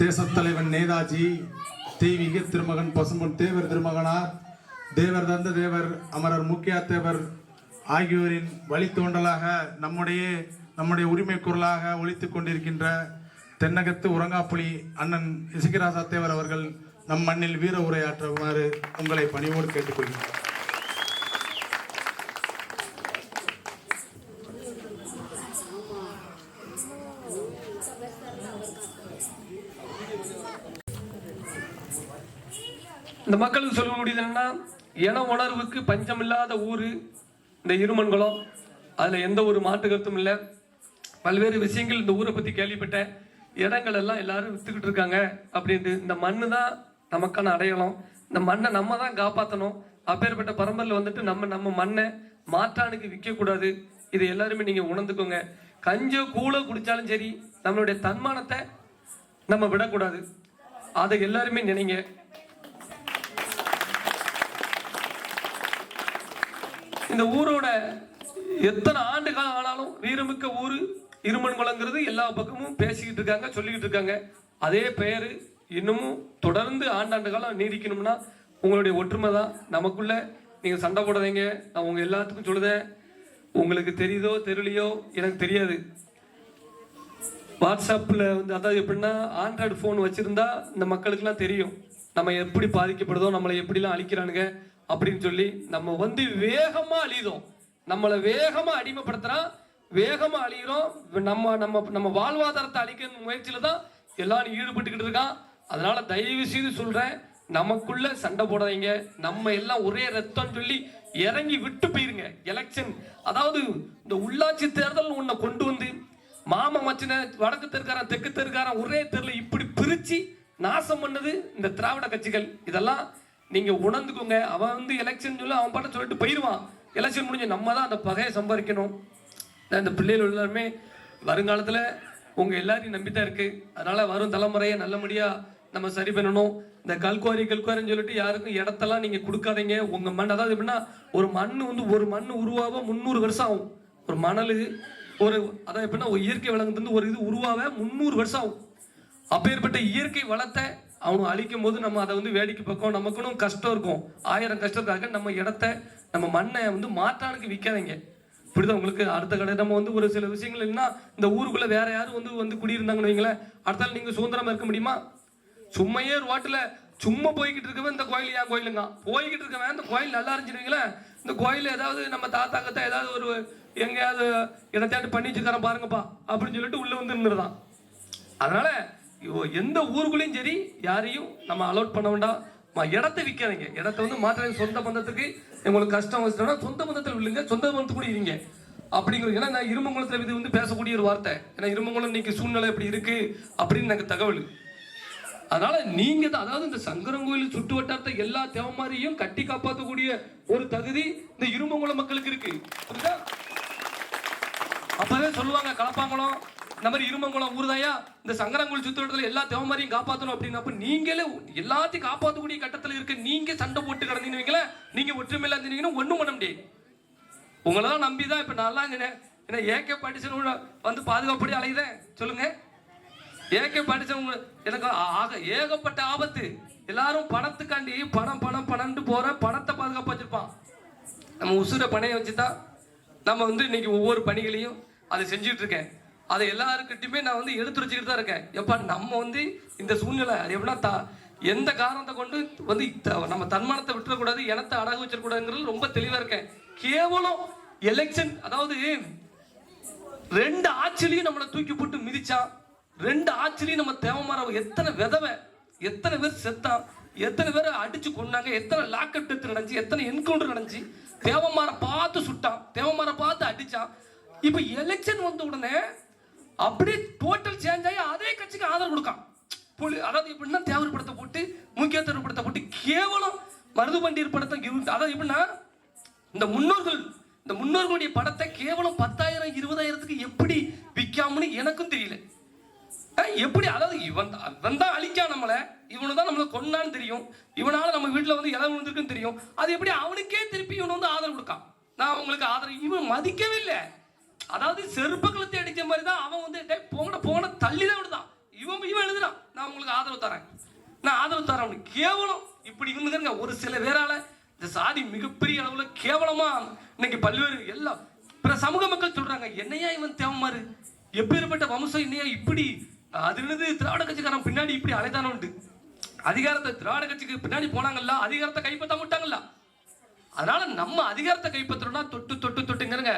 தேசத்தலைவன் நேதாஜி தெய்வீக திருமகன் பசும்பொன் தேவர் திருமகனார் தேவர் தந்த தேவர் அமரர் முக்கியா தேவர் ஆகியோரின் வழித்தோண்டலாக நம்முடைய நம்முடைய உரிமை குரலாக ஒழித்து கொண்டிருக்கின்ற தென்னகத்து உரங்காப்புலி அண்ணன் இசுகிராசா தேவர் அவர்கள் நம் மண்ணில் வீர உரையாற்றுமாறு உங்களை பணிவோடு கேட்டுக்கொள்கிறேன். இந்த மக்களுக்கு சொல்ல முடியுது என்னன்னா இன உணர்வுக்கு பஞ்சமில்லாத ஊர் இந்த இருமன்குளம் அதில் எந்த ஒரு மாற்று கருத்தும் இல்லை. பல்வேறு விஷயங்கள் இந்த ஊரை பற்றி கேள்விப்பட்டேன். இடங்கள் எல்லாம் எல்லாரும் வித்துக்கிட்டு இருக்காங்க அப்படின்ட்டு. இந்த மண்ணு தான் நமக்கான அடையாளம். இந்த மண்ணை நம்ம தான் காப்பாற்றணும் அப்பேற்பட்ட பரம்பரில் வந்துட்டு நம்ம நம்ம மண்ணை மாற்றானுக்கு விற்கக்கூடாது. இது எல்லாருமே நீங்கள் உணர்ந்துக்கோங்க. கஞ்சோ கூழோ குடித்தாலும் சரி நம்மளுடைய தன்மானத்தை நம்ம விடக்கூடாது. அதை எல்லாருமே நினைங்க. இந்த ஊரோட எத்தனை ஆண்டு காலம் ஆனாலும் வீரமிக்க ஊர் இருமன்குளங்கிறது எல்லா பக்கமும் பேசிக்கிட்டு இருக்காங்க சொல்லிக்கிட்டு இருக்காங்க. அதே பெயர் இன்னமும் தொடர்ந்து ஆண்டாண்டு காலம் நீடிக்கணும்னா உங்களுடைய ஒற்றுமை தான் நமக்குள்ள நீங்க சண்டை போடாதீங்க. நான் உங்க எல்லாத்துக்கும் சொல்லுதேன். உங்களுக்கு தெரியுதோ தெரியலையோ எனக்கு தெரியாது. வாட்ஸ்அப்பில் வந்து அதாவது எப்படின்னா ஆண்ட்ராய்டு ஃபோன் வச்சுருந்தா இந்த மக்களுக்கெல்லாம் தெரியும். நம்ம எப்படி பாதிக்கப்படுதோ நம்மளை எப்படிலாம் அழிக்கிறானுங்க. அப்படின்னு சொல்லி நம்ம வந்து வேகமாக அழிதோம் நம்மளை வேகமாக அடிமைப்படுத்துகிறான் வேகமாக அழிகிறோம் நம்ம நம்ம நம்ம வாழ்வாதாரத்தை அழிக்கிற முயற்சியில் தான் எல்லாரும் ஈடுபட்டுக்கிட்டு இருக்கான். அதனால தயவு செய்து சொல்கிறேன் நமக்குள்ள சண்டை போடாதீங்க. நம்ம எல்லாம் ஒரே ரத்தம் சொல்லி இறங்கி விட்டு போயிருங்க. எலெக்ஷன் அதாவது இந்த உள்ளாட்சி தேர்தல் உன்னை கொண்டு வந்து மாம மச்சின வடக்கு தெருக்காரன் தெற்கு தெருக்காரன் ஒரே தெருல இப்படி பிரிச்சு நாசம் பண்ணது இந்த திராவிட கட்சிகள். இதெல்லாம் நீங்க உணர்ந்துக்கோங்க. அவன் வந்து எலெக்ஷன் சொல்லி அவன் பாட்ட சொல்லிட்டு போயிடுவான் எலெக்ஷன் முடிஞ்சு நம்ம தான் அந்த பகையை சம்பாதிக்கணும். இந்த பிள்ளைகள் எல்லாருமே வருங்காலத்தில் உங்கள் எல்லாரையும் நம்பித்தான் இருக்குது அதனால் வரும் தலைமுறையை நல்லபடியாக நம்ம சரி பண்ணணும். இந்த கல்குவாரி கல்குவாரின்னு சொல்லிட்டு யாருக்கும் இடத்தெல்லாம் நீங்கள் கொடுக்காதீங்க. உங்கள் மண் அதாவது எப்படின்னா ஒரு மண் வந்து ஒரு மண் உருவாக முந்நூறு வருஷம் ஆகும். ஒரு மணல் ஒரு அதாவது எப்படின்னா ஒரு இயற்கை வளங்கு ஒரு இது உருவாக முந்நூறு வருஷம் ஆகும். அப்பேற்பட்ட இயற்கை வளத்தை அவனு அழிக்கும் போது நம்ம அதை வந்து வேடிக்கை பக்கம் நமக்குன்னு கஷ்டம் இருக்கும். ஆயிரம் கஷ்டத்துக்காக நம்ம இடத்த நம்ம மண்ணை வந்து மாற்றானுக்கு விற்காதீங்க. இப்படிதான் உங்களுக்கு அடுத்த கடை நம்ம வந்து ஒரு சில விஷயங்கள் இல்லைன்னா இந்த ஊருக்குள்ள வேற யாரும் வந்து வந்து குடியிருந்தாங்கன்னு வைங்களேன் அடுத்த நாள் நீங்க சுதந்திரமா இருக்க முடியுமா? சும்மையே ரோட்டில் சும்மா போய்கிட்டு இருக்கவன் இந்த கோயில் ஏன் கோயிலுங்க. போய்கிட்டு இருக்கவன் இந்த கோயில் நல்லா இருந்துச்சுங்களேன் இந்த கோயில் ஏதாவது நம்ம தாத்தா கத்தா ஏதாவது ஒரு எங்கேயாவது இடத்தாட்டு பண்ணி வச்சுக்காரன் பாருங்கப்பா அப்படின்னு சொல்லிட்டு உள்ள வந்து நின்றுதான் அதனால எந்த ஊருக்குள்ளேயும் சரி யாரையும் நம்ம அலோட் பண்ண வேண்டாம். இடத்த இடத்தை விற்காதீங்க இடத்த வந்து மாற்றாங்க சொந்த பந்தத்துக்கு உங்களுக்கு கஷ்டம் வச்சுட்டோம்னா சொந்த பந்தத்தில் விழுங்க சொந்த பந்தத்து கூட இருங்க. அப்படிங்கிறது ஏன்னா நான் இருமங்குளத்தில் இது வந்து பேசக்கூடிய ஒரு வார்த்தை. ஏன்னா இருமங்குளம் இன்னைக்கு சூழ்நிலை இப்படி இருக்கு அப்படின்னு எனக்கு தகவல். அதனால நீங்க தான் அதாவது இந்த சங்கரங்கோயில் சுட்டு வட்டாரத்தை எல்லா தேவமாரியும் கட்டி காப்பாற்றக்கூடிய ஒரு தகுதி இந்த இருமங்குளம் மக்களுக்கு இருக்கு. புரியுதா? அப்பவே சொல்லுவாங்க கலப்பாங்குளம். இந்த மாதிரி இருமங்குளம் ஊர்தாயா இந்த சங்கரங்குள் சுத்தோட்டத்தில் எல்லா தேவமாரியும் காப்பாற்றணும் அப்படின்னப்ப நீங்களே எல்லாத்தையும் காப்பாற்றக்கூடிய கட்டத்தில் இருக்க நீங்க சண்டை போட்டு கிடந்தீங்கன்னு வைங்களேன், நீங்க ஒற்றுமையில இருந்தீங்கன்னா ஒன்றும் பண்ண முடியாது. உங்களை தான் நம்பி தான் இப்போ நல்லா என்ன ஏகே படிச்சவங்க வந்து பாதுகாப்படி அலையுதேன் சொல்லுங்க. ஏகே படிச்சவங்க எனக்கு ஆக ஏகப்பட்ட ஆபத்து. எல்லாரும் பணத்துக்காண்டி பணம் பணம் பணம்னு போற பணத்தை பாதுகாப்பு வச்சிருப்பான். நம்ம உசுரை பணையை வச்சு தான் நம்ம வந்து இன்னைக்கு ஒவ்வொரு பணிகளையும் அதை செஞ்சுட்டு இருக்கேன். அதை எல்லாருக்கிட்டையுமே நான் வந்து எடுத்து வச்சுக்கிட்டு தான் இருக்கேன். எப்பா நம்ம வந்து இந்த சூழ்நிலை அது எப்படின்னா தா எந்த காரணத்தை கொண்டு வந்து நம்ம தன்மானத்தை விட்டுறக்கூடாது இனத்தை அடகு வச்சிடக்கூடாதுங்கிறது ரொம்ப தெளிவாக இருக்கேன். கேவலம் எலெக்ஷன் அதாவது ரெண்டு ஆட்சிலையும் நம்மளை தூக்கி போட்டு மிதிச்சான். ரெண்டு ஆட்சிலையும் நம்ம தேவமாரம் எத்தனை விதவை எத்தனை பேர் செத்தான் எத்தனை பேர் அடிச்சு கொண்டாங்க எத்தனை லாக்கப் டெத் நடந்துச்சு எத்தனை என்கவுண்டர் நடந்துச்சு தேவமாரை பார்த்து சுட்டான் தேவமாரை பார்த்து அடிச்சான். இப்போ எலெக்ஷன் வந்த உடனே அப்படியே டோட்டல் சேஞ்ச் ஆகி அதே கட்சிக்கு ஆதரவு கொடுக்கான். புலி அதாவது எப்படின்னா தேவர் படத்தை போட்டு முக்கியத்துவ படத்தை போட்டு கேவலம் மருது பண்டியர் படத்தை give- அதாவது எப்படின்னா இந்த முன்னோர்கள் இந்த முன்னோர்களுடைய படத்தை கேவலம் பத்தாயிரம் இருபதாயிரத்துக்கு எப்படி விற்காமனு எனக்கும் தெரியல. எப்படி அதாவது இவன் இவன் தான் அழிக்கா நம்மளை இவனு தான் நம்மளை கொண்டான்னு தெரியும். இவனால நம்ம வீட்டில் வந்து இலை விழுந்திருக்குன்னு தெரியும். அது எப்படி அவனுக்கே திருப்பி இவன் வந்து ஆதரவு கொடுக்கான். நான் உங்களுக்கு ஆதரவு இவன் மதிக்கவே இல்லை. அதாவது செருப்பு கழுத்தை அடிச்ச மாதிரி தான் அவன் வந்து போன போன தள்ளி தான் விடுதான். இவன் இவன் எழுதுறான். நான் உங்களுக்கு ஆதரவு தரேன். நான் ஆதரவு தரேன் கேவலம். இப்படி இருந்துங்க ஒரு சில பேரால இந்த சாதி மிகப்பெரிய அளவில் கேவலமா இன்னைக்கு பல்வேறு எல்லாம் பிற சமூக மக்கள் சொல்றாங்க என்னையா இவன் தேவமாறு எப்பேற்பட்ட வம்சம் என்னையா இப்படி? அது அதிலிருந்து திராவிட கட்சிக்காரன் பின்னாடி இப்படி அலைதானுண்டு அதிகாரத்தை திராவிட கட்சிக்கு பின்னாடி போனாங்கல்ல அதிகாரத்தை கைப்பற்ற மாட்டாங்கல்ல. அதனால நம்ம அதிகாரத்தை கைப்பற்றோம்னா தொட்டு தொட்டு தொட்டுங்கிறங்க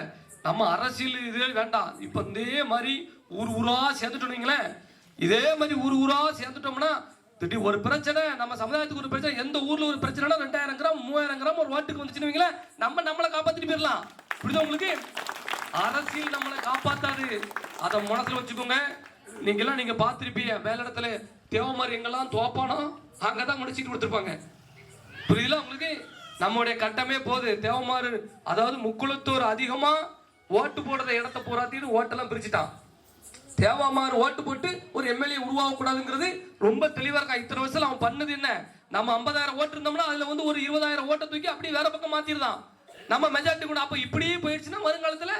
நம்ம அரசியல் இதே வேண்டாம். இப்போ இதே மாதிரி ஊர் ஊரா சேர்ந்துட்டோம் வைங்களேன். இதே மாதிரி ஊர் ஊரா சேர்ந்துட்டோம்னா திடீர் ஒரு பிரச்சனை நம்ம சமுதாயத்துக்கு ஒரு பிரச்சனை எந்த ஊர்ல ஒரு பிரச்சனைனா ரெண்டாயிரம் கிராம் மூவாயிரம் கிராம் ஒரு வாட்டுக்கு வந்துச்சுன்னு வைங்களேன், நம்ம நம்மளை காப்பாத்திட்டு போயிடலாம். புரியுதா உங்களுக்கு? அரசியல் நம்மளை காப்பாத்தாது. அதை மனசுல வச்சுக்கோங்க. நீங்கெல்லாம் நீங்க பார்த்திருப்பீங்க மேலிடத்துல தேவமாரி எங்கெல்லாம் தோப்பானோ அங்கதான் முடிச்சுட்டு கொடுத்துருப்பாங்க. புரியுதுல உங்களுக்கு? நம்முடைய கட்டமே போகுது. தேவமாறு அதாவது முக்குளத்தூர் அதிகமாக ஓட்டு போடுற இடத்த போராத்திட்டு ஓட்டெல்லாம் பிரிச்சுட்டான். தேவாமாறு ஓட்டு போட்டு ஒரு எம்எல்ஏ உருவாக கூடாதுங்கிறது ரொம்ப தெளிவா இருக்கா? இத்தனை வருஷம் அவன் பண்ணது என்ன? நம்ம ஐம்பதாயிரம் ஓட்டு இருந்தோம்னா அதுல வந்து ஒரு இருபதாயிரம் ஓட்டை தூக்கி அப்படியே வேற பக்கம் மாத்திருந்தான் நம்ம மெஜாரிட்டி கூட அப்ப இப்படியே போயிடுச்சுன்னா வருங்காலத்துல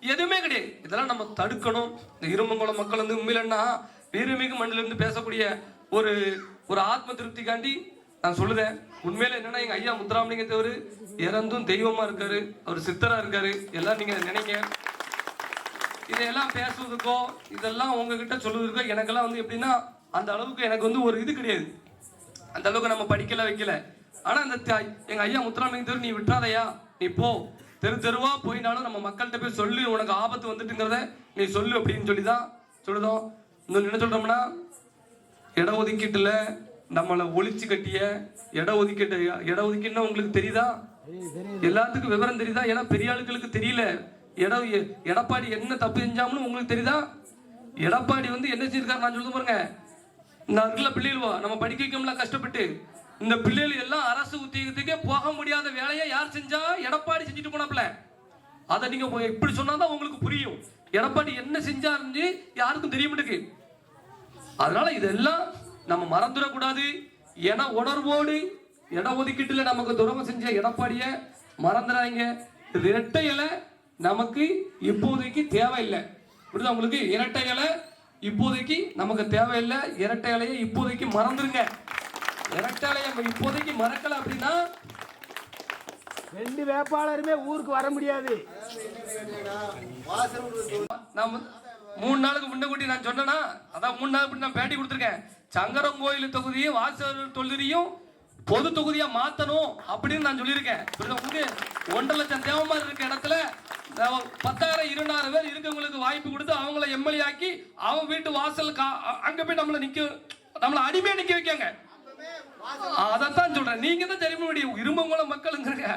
எதுவுமே கிடையாது. இதெல்லாம் நம்ம தடுக்கணும். இந்த இருமங்குளம் மக்கள் வந்து உண்மையிலன்னா வீரமிகு மண்ணிலிருந்து பேசக்கூடிய ஒரு ஒரு ஆத்ம திருப்திக்காண்டி நான் சொல்லுதேன். உண்மையில என்னன்னா எங்க ஐயா முத்துராமலிங்க தேவர் இறந்தும் தெய்வமா இருக்காரு. அவர் சித்தரா இருக்காரு. எல்லாம் நீங்க நினைங்க. இதையெல்லாம் பேசுவதுக்கோ இதெல்லாம் உங்ககிட்ட சொல்லுவதற்கோ எனக்கெல்லாம் வந்து எப்படின்னா அந்த அளவுக்கு எனக்கு வந்து ஒரு இது கிடையாது. அந்த அளவுக்கு நம்ம படிக்கல வைக்கல. ஆனா அந்த எங்க ஐயா முத்துராமலிங்க தேவர் நீ விட்டுறாதையா? நீ போ. தெரு தெருவா போயினாலும் நம்ம மக்கள்கிட்ட போய் சொல்லு உனக்கு ஆபத்து வந்துட்டுங்கிறத நீ சொல்லு அப்படின்னு சொல்லி தான் சொல்லுதோம். இன்னொன்று என்ன சொல்றோம்னா இட ஒதுக்கீட்டுல நம்மளை ஒழிச்சு கட்டிய இட ஒதுக்கீட்டு இட ஒதுக்கீடுனா உங்களுக்கு தெரியுதா? எல்லாத்துக்கும் விவரம் தெரியுதா? ஏன்னா பெரிய ஆளுகளுக்கு தெரியல. எட எடப்பாடி என்ன தப்பு செஞ்சாமனு உங்களுக்கு தெரியுதா? எடப்பாடி வந்து என்ன செஞ்சிருக்காரு நான் சொல்லுது பாருங்க. இந்த இருக்குல்ல பிள்ளைகளுவா நம்ம படிக்க வைக்கோம்ல கஷ்டப்பட்டு. இந்த பிள்ளைகள் எல்லாம் அரசு உத்தியோகத்துக்கே போக முடியாத வேலையை யார் செஞ்சா? எடப்பாடி செஞ்சுட்டு போனாப்ல அதை நீங்க போய் இப்படி சொன்னாதான் உங்களுக்கு புரியும். எடப்பாடி என்ன செஞ்சாருன்னு யாருக்கும் தெரிய மாட்டேங்குது. அதனால இதெல்லாம் நம்ம மறந்துடக்கூடாது. என உணர்வோடு இட ஒதுக்கீட்டுல நமக்கு துரோகம் செஞ்ச எடப்பாடிய மறந்துடாதீங்க. இரட்டை இலை நமக்கு இப்போதைக்கு தேவையில்லை. புரியுதா உங்களுக்கு? இரட்டை இலை இப்போதைக்கு நமக்கு தேவையில்லை. இரட்டை இலையை இப்போதைக்கு மறந்துருங்க இரட்டை இலையை நம்ம இப்போதைக்கு மறக்கல அப்படின்னா ரெண்டு வேட்பாளருமே ஊருக்கு வர முடியாது. வந்து மூணு நாளுக்கு முன்னகுட்டி நான் சொன்னேன்னா அதான் மூணு நாள் முன்ன நான் பேட்டி கொடுத்துருக்கேன். சங்கரம் கோயில் தொகுதியும் வாசல் தொகுதியும் பொது தொகுதியா மாத்தணும் அப்படின்னு நான் சொல்லியிருக்கேன். உங்களுக்கு? ஒன்றரை லட்சம் தேவமாரி இருக்க இடத்துல பத்தாயிரம் இருநூறு பேர் இருக்கவங்களுக்கு வாய்ப்பு கொடுத்து அவங்கள எம்எல்ஏ ஆக்கி அவன் வீட்டு வாசல் அங்க போய் நம்மளை நிக்க நம்மள அடிமையா நிக்க வைக்காங்க. அதைத்தான் சொல்றேன். நீங்க தான் தெரியுமா முடியும் இரும்பங்குளம் மக்களுங்கிறங்க.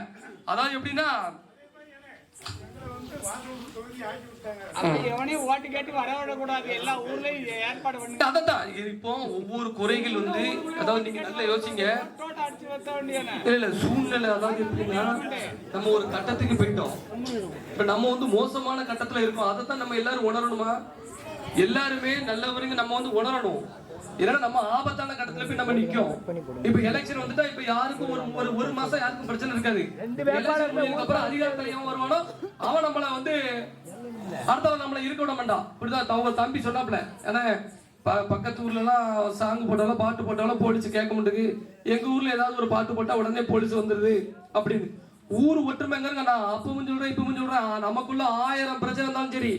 அதாவது எப்படின்னா அப்ப எவனையும் ஓட்டு கேட்டு வர விடக்கூடாது எல்லா ஊர்லயும் ஏற்பாடு பண்ணி அதான் இப்போ ஒவ்வொரு குறைகள் வந்து அதாவது நீங்க நல்லா யோசிங்க. இல்ல இல்ல சூழ்நிலை அதாவது எப்படின்னா நம்ம ஒரு கட்டத்துக்கு போயிட்டோம். இப்ப நம்ம வந்து மோசமான கட்டத்துல இருக்கோம். அதை தான் நம்ம எல்லாரும் உணரணுமா? எல்லாருமே நல்லவருங்க நம்ம வந்து உணரணும். இல்லைன்னா நம்ம ஆபத்தான கட்டத்துல போய் நம்ம நிக்கும். இப்ப எலெக்ஷன் வந்துட்டா இப்ப யாருக்கும் ஒரு ஒரு ஒரு மாசம் யாருக்கும் பிரச்சனை இருக்காது. அப்புறம் அதிகாரத்துல எவன் வருவானோ அவன் நம்மள வந்து அடுத்தவன் நம்மள இருக்க விட மாட்டான். இப்படிதான் அவங்க தம்பி சொன்னாப்ல ஏன்னா பக்கத்து ஊர்ல எல்லாம் சாங் போட்டாலும் பாட்டு போட்டாலும் போலீஸ் கேட்க மாட்டேங்குது. எங்க ஊர்ல ஏதாவது ஒரு பாட்டு போட்டா உடனே போலீஸ் வந்துருது அப்படின்னு. ஊர் ஒற்றுமைங்கிறங்க நான் அப்பவும் சொல்றேன் இப்பவும் சொல்றேன். நமக்குள்ள ஆயிரம் பிரச்சனை இருந்தாலும் சரி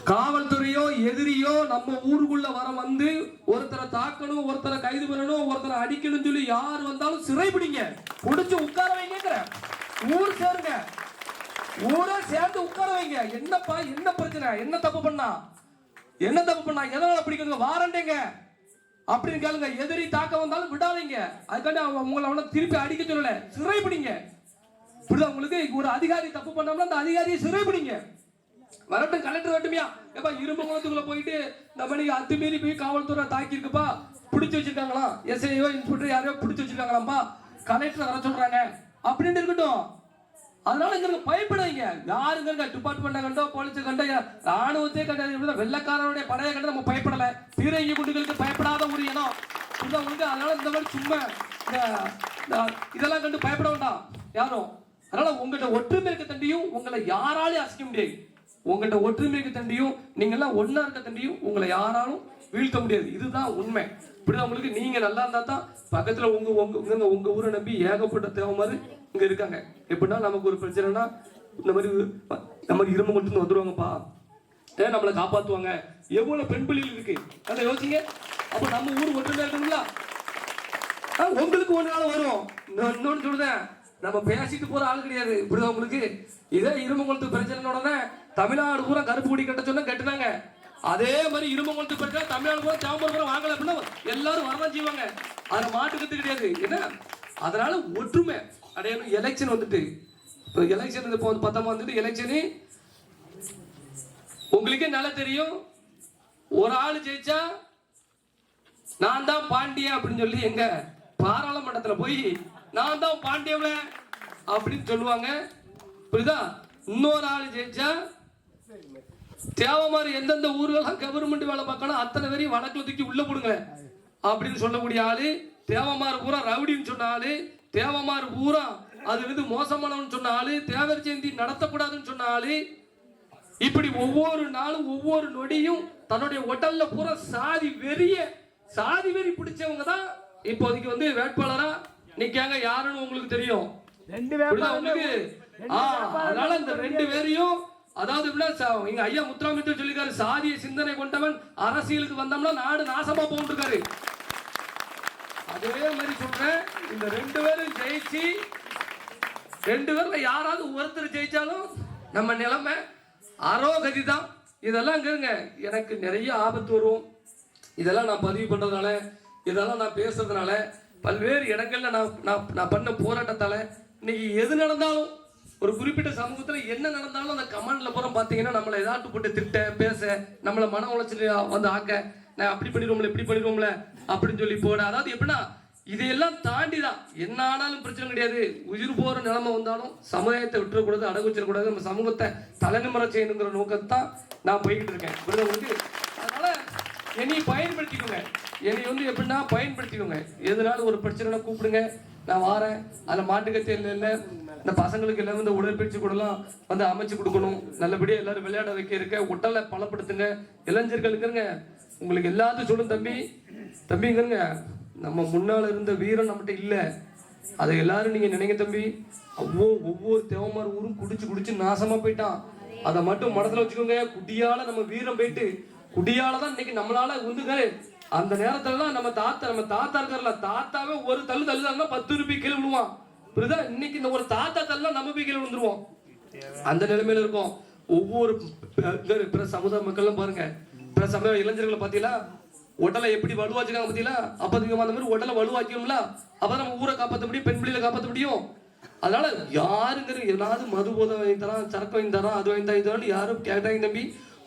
காவல்துறையோ எதிரியோ நம்ம ஊருக்குள்ள வர வந்து ஒருத்தரை தாக்கணும் ஒருத்தரை கைது பண்ணணும் ஒருத்தரை அடிக்கணும்னு சொல்லி யார் வந்தாலும் சிறைபிடிங்க பிடிங்க. உட்கார வைங்க ஊர் சேருங்க. ஊரே சேர்ந்து உட்கார வைங்க. என்னப்பா என்ன பிரச்சனை? என்ன தப்பு பண்ணா? என்ன தப்பு பண்ணா? எதனால பிடிக்குங்க வாரண்டேங்க. அப்படின்னு கேளுங்க. எதிரி தாக்க வந்தாலும் விடாதீங்க. அதுக்காண்டி அவங்க உங்களை அவனை திருப்பி அடிக்க சொல்லல. சிறைபிடிங்க புரியுதா உங்களுக்கு ஒரு அதிகாரி தப்பு பண்ணோம்னா அந்த அதிகாரியை சிறைபிடிங்க வரட்டும் கலெக்டர் வரட்டுமியா. ஏப்பா இரும்பு குளத்துக்குள்ள போயிட்டு இந்த மணி அத்துமீறி போய் காவல்துறை தாக்கி இருக்குப்பா பிடிச்சு வச்சிருக்காங்களா? எஸ்ஐயோ இன்ஸ்பெக்டர் யாரையோ பிடிச்சு வச்சிருக்காங்களாம்பா கலெக்டர் வர சொல்றாங்க அப்படின்னு இருக்கட்டும். அதனால இங்க பயப்படாதீங்க. யாருங்க டிபார்ட்மெண்ட்டை கண்டோ போலீஸ் கண்டோ ராணுவத்தையே கண்டோ வெள்ளக்காரனுடைய படையை கண்டு நம்ம பயப்படல. பீரங்கி குண்டுகளுக்கு பயப்படாத ஒரு இடம் புரியுதா உங்களுக்கு? அதனால இந்த மாதிரி சும்மா இதெல்லாம் கண்டு பயப்பட வேண்டாம். யாரும்? அதனால உங்கள்கிட்ட ஒற்றுமை இருக்க தண்டியும் உங்களை யாராலையும் அசைக்க முடியாது. உங்கள்கிட்ட ஒற்றுமைக்கு தண்டியும் நீங்கள்லாம் ஒன்றா இருக்க தண்டியும் உங்களை யாராலும் வீழ்த்த முடியாது. இதுதான் உண்மை. இப்படிதான் உங்களுக்கு நீங்க நல்லா இருந்தா தான் பக்கத்துல உங்க உங்க உங்க உங்கள் ஊரை நம்பி ஏகப்பட்ட தேவைமாறு இங்க இருக்காங்க. எப்படின்னா நமக்கு ஒரு பிரச்சனைனா இந்த மாதிரி நம்ம மாதிரி இரும்பு மட்டும் வந்துருவாங்கப்பா. ஏன் நம்மளை காப்பாத்துவாங்க. எவ்வளவு பெண் பிள்ளைகள் இருக்கு? அதை யோசிங்க. அப்ப நம்ம ஊர் ஒற்றுமையா இருக்குங்களா ஆ, உங்களுக்கு ஒரு நாள் வரும். இன்னொன்னு இன்னொன்னு சொல்லுதேன் நம்ம பேசிட்டு போற ஆள் கிடையாது. இப்படிதான் உங்களுக்கு? இதே இருமங்குளத்து பிரச்சனை உடனே தமிழ்நாடு பூரா கருப்பு குடி கட்ட சொன்னா கட்டினாங்க. அதே மாதிரி இருமங்குளத்து பிரச்சனை தமிழ்நாடு பூரா சாம்பல் பூரா வாங்கல அப்படின்னா எல்லாரும் வரதான் செய்வாங்க. அது மாட்டுக்கிறது கிடையாது. என்ன? அதனால ஒற்றுமை. அடையணும் எலெக்ஷன் வந்துட்டு. இப்போ எலெக்ஷன் இப்போ வந்து பத்தாம் வந்துட்டு எலெக்ஷனு உங்களுக்கே நல்லா தெரியும். ஒரு ஆள் ஜெயிச்சா நான் தான் பாண்டியன் அப்படின்னு சொல்லி எங்க பாராளுமன்றத்தில் போய் நான் தான் பாண்டியவள அப்படின்னு சொல்லுவாங்க. புரியுதா? இன்னொரு ஆள் ஜெயிச்சா தேவை மாதிரி எந்தெந்த ஊர்களெல்லாம் கவர்மெண்ட் வேலை பார்க்கணும் அத்தனை பேரையும் வழக்குல தூக்கி உள்ள போடுங்க அப்படின்னு சொல்லக்கூடிய ஆளு தேவமாறு பூரா ரவுடின்னு சொன்ன ஆளு தேவமாறு பூரா அது வந்து மோசமானவன் சொன்ன ஆளு தேவர் ஜெயந்தி நடத்தக்கூடாதுன்னு சொன்ன ஆளு. இப்படி ஒவ்வொரு நாளும் ஒவ்வொரு நொடியும் தன்னுடைய உடல்ல பூரா சாதி வெறிய சாதி வெறி பிடிச்சவங்க தான் இப்போதைக்கு வந்து வேட்பாளரா நிக்காங்க யாருன்னு உங்களுக்கு தெரியும். அதனால இந்த ரெண்டு பேரையும் அதாவது எங்க ஐயா முத்துராமித்தர் சொல்லிருக்காரு சாதிய சிந்தனை கொண்டவன் அரசியலுக்கு வந்தோம்னா நாடு நாசமா போகும் இருக்காரு அதே மாதிரி சொல்றேன் இந்த ரெண்டு பேரும் ஜெயிச்சு ரெண்டு பேர்ல யாராவது ஒருத்தர் ஜெயிச்சாலும் நம்ம நிலைமை அரோகதி தான் இதெல்லாம் கேளுங்க எனக்கு நிறைய ஆபத்து வரும். இதெல்லாம் நான் பதிவு பண்றதுனால இதெல்லாம் நான் பேசுறதுனால பல்வேறு இடங்கள்ல நான் நான் நான் பண்ண போராட்டத்தால் இன்னைக்கு எது நடந்தாலும் ஒரு குறிப்பிட்ட சமூகத்தில் என்ன நடந்தாலும் அந்த கமெண்டில் பூரா பார்த்தீங்கன்னா நம்மளை ஏதாட்டு போட்டு திட்ட பேச நம்மளை மன உளைச்சல் வந்து ஆக்க நான் அப்படி பண்ணிடுவோம்ல இப்படி பண்ணிடுவோம்ல அப்படின்னு சொல்லி போட. அதாவது எப்படின்னா இதையெல்லாம் தாண்டி தான் என்ன ஆனாலும் பிரச்சனை கிடையாது. உயிர் போகிற நிலைமை வந்தாலும் சமுதாயத்தை விட்டுறக்கூடாது அடகு வச்சிடக்கூடாது. நம்ம சமூகத்தை தலைநிமறை செய்யணுங்கிற நோக்கத்தான் நான் போய்கிட்டு இருக்கேன். உங்களுக்கு? என்னை பயன்படுத்திக்கோங்க. என்னை வந்து எப்படின்னா பயன்படுத்திக்கோங்க. எதனால ஒரு பிரச்சனைனா கூப்பிடுங்க. நான் வாரேன். அதில் மாட்டுக்கத்தையில் இல்லை. இந்த பசங்களுக்கு எல்லாம் இந்த உடற்பயிற்சி கூடலாம் வந்து அமைச்சு கொடுக்கணும். நல்லபடியாக எல்லாரும் விளையாட வைக்க இருக்க உடலை பலப்படுத்துங்க. இளைஞர்களுக்குங்க உங்களுக்கு எல்லாத்தையும் சொல்லும் தம்பி. தம்பிங்கிறங்க நம்ம முன்னால் இருந்த வீரம் நம்மகிட்ட இல்லை. அதை எல்லாரும் நீங்கள் நினைங்க தம்பி. அவ்வளோ ஒவ்வொரு தேவமார் ஊரும் குடிச்சு குடிச்சு நாசமாக போயிட்டான். அதை மட்டும் மனசில் வச்சுக்கோங்க. குட்டியால் நம்ம வீரம் போயிட்டு குடியால தான் இன்னைக்கு நம்மளால உந்துங்க அந்த நேரத்துலலாம் நம்ம தாத்தா நம்ம தாத்தா இருக்கார்ல தாத்தாவே ஒரு தள்ளு தள்ளுதாங்கன்னா பத்து ரூபாய் கீழே விழுவான். புரியுதா? இன்னைக்கு இந்த ஒரு தாத்தா தள்ளலாம் நம்ம போய் கீழே விழுந்துருவோம். அந்த நிலைமையில இருக்கும். ஒவ்வொரு பிற- சமுதாய மக்களும் பாருங்க. பிற சமுதாய இளைஞர்களை பாத்தீங்களா உடலை எப்படி வலுவாச்சுக்காங்க பாத்தீங்களா அப்ப அந்த மாதிரி உடலை வலுவாக்கணும்ல அப்ப நம்ம ஊரை காப்பாத்த முடியும் பெண் பிள்ளைகளை காப்பாத்த முடியும். அதனால யாருங்கிற ஏதாவது மது போதை வாங்கி தரான் சரக்கு வாங்கி தரான் அது வாங்கி தரான் யாரும் கேட்டாங்க தம்பி.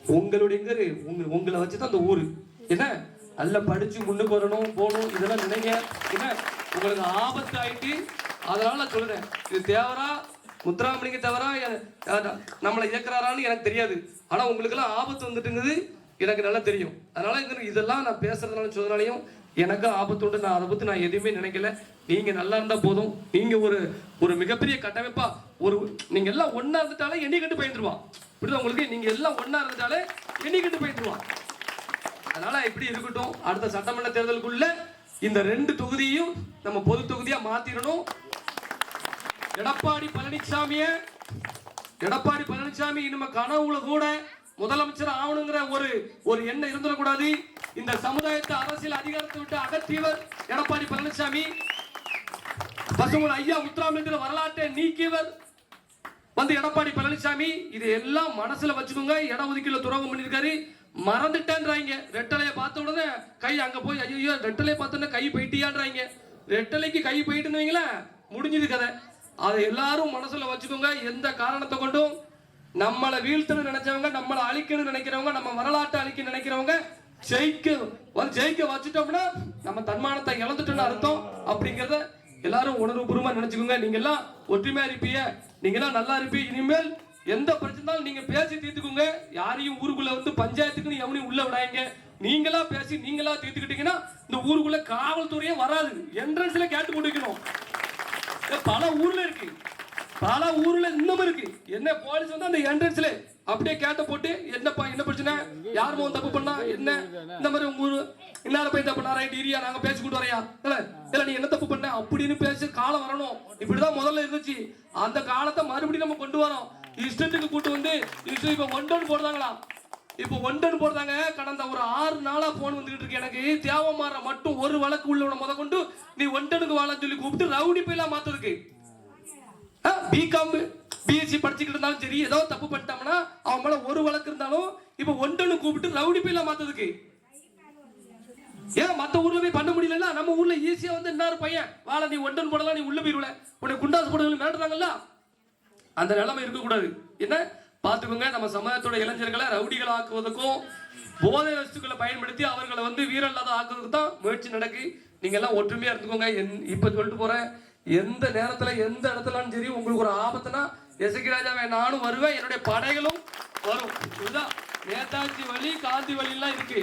உங்களுடைய உங்க உங்களை வச்சுதான் அந்த ஊர். என்ன? நல்லா படிச்சு முன்னுக்கு வரணும் போகணும் இதெல்லாம் நினைங்க. என்ன? உங்களுக்கு ஆபத்து ஆயிட்டு அதனால நான் சொல்றேன். இது தேவரா? முத்துராமலிங்க தவிர? நம்மளை இயக்குறாரான்னு எனக்கு தெரியாது. ஆனா உங்களுக்கு எல்லாம் ஆபத்து வந்துட்டுங்கிறது எனக்கு நல்லா தெரியும். அதனால இந்த இதெல்லாம் நான் பேசுறதுனால சொன்னாலையும் எனக்கு ஆபத்து உண்டு. நான் அதை பத்தி நான் எதுவுமே நினைக்கல. நீங்க நல்லா இருந்தா போதும். நீங்க ஒரு ஒரு மிகப்பெரிய கட்டமைப்பா ஒரு நீங்க எல்லாம் ஒன்னா இருந்துட்டாலே எண்ணி கண்டு பயந்துருவான் புரியுதா உங்களுக்கு நீங்க எல்லாம் ஒண்ணா இருந்துட்டாலே எண்ணிக்கிட்டு கட்டு அதனால இப்படி இருக்கட்டும். அடுத்த சட்டமன்ற தேர்தலுக்குள்ள இந்த ரெண்டு தொகுதியையும் நம்ம பொது தொகுதியா மாத்திரணும். எடப்பாடி பழனிசாமிய எடப்பாடி பழனிசாமி இனிமே கனவுல கூட முதலமைச்சர் ஆகணுங்கிற ஒரு ஒரு எண்ணம் இருந்துடக்கூடாது. இந்த சமுதாயத்தை அரசியல் அதிகாரத்தை விட்டு அகற்றியவர் எடப்பாடி பழனிசாமி பசுமன் ஐயா முத்துராமலிங்கர் வரலாற்றை நீக்கியவர் வந்து எடப்பாடி பழனிசாமி இது எல்லாம் மனசுல வச்சுக்கோங்க. இட ஒதுக்கீடு துரோகம் பண்ணியிருக்காரு. மறந்துட்டேன்றாங்க. ரெட்டலையை பார்த்த உடனே கை அங்க போய் ஐயோ ரெட்டலையை பார்த்தோன்னே கை போயிட்டியான்றாங்க. ரெட்டலைக்கு கை போயிட்டுன்னு வைங்களேன் முடிஞ்சது கதை. அதை எல்லாரும் மனசுல வச்சுக்கோங்க. எந்த காரணத்தை கொண்டும் நம்மளை வீழ்த்தணும்னு நினைச்சவங்க நம்மளை அழிக்கணும்னு நினைக்கிறவங்க நம்ம வரலாற்றை அழிக்க நினைக்கிறவங்க ஜெயிக்க வந்து ஜெயிக்க வச்சுட்டோம்னா நம்ம தன்மானத்தை இழந்துட்டோம்னு அர்த்தம் அப்படிங்கிறத எல்லாரும் உணர்வுபூர்வமா நினைச்சுக்கோங்க. நீங்க எல்லாம் ஒற்றுமையா இருப்பீங்க. நீங்க தான் நல்லா இருப்பீங்க. இனிமேல் எந்த பிரச்சனைனாலும் நீங்க பேசி தீர்த்துக்கோங்க. யாரையும் ஊருக்குள்ள வந்து பஞ்சாயத்துக்குன்னு எவனையும் உள்ள விடாங்க நீங்களா பேசி நீங்களா தீர்த்துக்கிட்டீங்கன்னா இந்த ஊருக்குள்ள காவல்துறையே வராது. என்ட்ரன்ஸ்ல கேட்டு போட்டு வைக்கணும் பல ஊர்ல இருக்கு. பல ஊர்ல இன்னமும் இருக்கு. என்ன போலீஸ் வந்து அந்த என்ட்ரன்ஸ்ல அப்படியே கேட்ட போட்டு என்னப்பா என்ன பிரச்சனை? யார் மோகன் தப்பு பண்ணா? என்ன? இந்த மாதிரி உங்க ஊரு இன்னார போய் தப்பு பண்ணா? ரைட் இரியா நாங்க பேசி கூட்டு வரையா? இல்ல இல்ல நீ என்ன தப்பு பண்ண? அப்படின்னு பேசி காலம் வரணும். இப்படிதான் முதல்ல இருந்துச்சு. அந்த காலத்தை மறுபடியும் நம்ம கொண்டு வரோம். இஷ்டத்துக்கு கூட்டு வந்து இஷ்டம் இப்ப டன் போடுறாங்களா? இப்போ ஒன்றன் போடுறாங்க. கடந்த ஒரு ஆறு நாளா போன் வந்துகிட்டு இருக்கு. எனக்கு தேவமாற மட்டும் ஒரு வழக்கு உள்ளவன முத கொண்டு நீ ஒன்றனுக்கு வாழன்னு சொல்லி கூப்பிட்டு ரவுடி போயெல்லாம் மாத்துறதுக்கு. பிகாம் பிஎஸ்சி படிச்சுக்கிட்டு இருந்தாலும் சரி ஏதோ தப்பு பண்ணிட்டோம்னா அவன் மேல ஒரு வழக்கு இருந்தாலும் இப்போ ஒன்றனு கூப்பிட்டு ரவுடி போயெல்லாம் மாத்ததுக்கு ஏன் மத்த ஊர்ல போய் பண்ண முடியலன்னா நம்ம ஊர்ல ஈஸியா வந்து என்ன பையன் வாழ நீ ஒன்றன் போடலாம் நீ உள்ள போயிருவல. உன்னை குண்டாசு போடுறது மிரட்டுறாங்கல்ல? அந்த நிலைமை இருக்கக்கூடாது. என்ன? பார்த்துக்கோங்க நம்ம சமுதாயத்தோட இளைஞர்களை ரவுடிகள் ஆக்குவதற்கும் போதை வஸ்துக்களை பயன்படுத்தி அவர்களை வந்து வீரல்லாத ஆக்குறதுக்கு தான் முயற்சி நடக்கு. நீங்க எல்லாம் ஒற்றுமையா இருந்துக்கோங்க. என் இப்ப சொல்லிட்டு போறேன். எந்த நேரத்துல எந்த இடத்துலன்னு சரி உங்களுக்கு ஒரு ஆபத்துனா எசகி ராஜாவே நானும் வருவேன். என்னுடைய படைகளும் வரும். இதுதான் நேதாஜி வழி காந்தி வழிலாம் இருக்கு.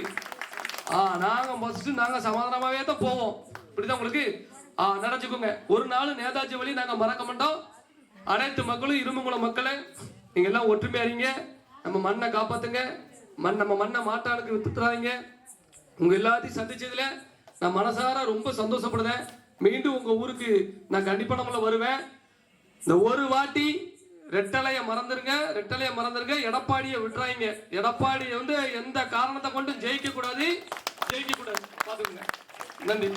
ஆ நாங்கள் ஃபர்ஸ்ட் நாங்கள் சமாதானமாகவே தான் போவோம். இப்படிதான் உங்களுக்கு? ஆ நினைச்சுக்கோங்க. ஒரு நாள் நேதாஜி வழி நாங்கள் மறக்க மாட்டோம். அனைத்து மக்களும் இரும்புங்குளம் மக்களை நீங்கள் எல்லாம் ஒற்றுமையா இருங்க. நம்ம மண்ணை காப்பாத்துங்க. மண் நம்ம மண்ணை மாட்டானுக்கு வித்துறாதீங்க உங்கள் எல்லாத்தையும் சந்திச்சதுல நான் மனசார ரொம்ப சந்தோஷப்படுறேன். மீண்டும் உங்கள் ஊருக்கு நான் கண்டிப்பாக நம்மள வருவேன். இந்த ஒரு வாட்டி ரெட்டலைய மறந்துருங்க ரெட்டலைய மறந்துருங்க எடப்பாடியை விட்டுறாங்க எடப்பாடியை வந்து எந்த காரணத்தை கொண்டும் ஜெயிக்க கூடாது ஜெயிக்க கூடாது பாத்துக்கோங்க நன்றி.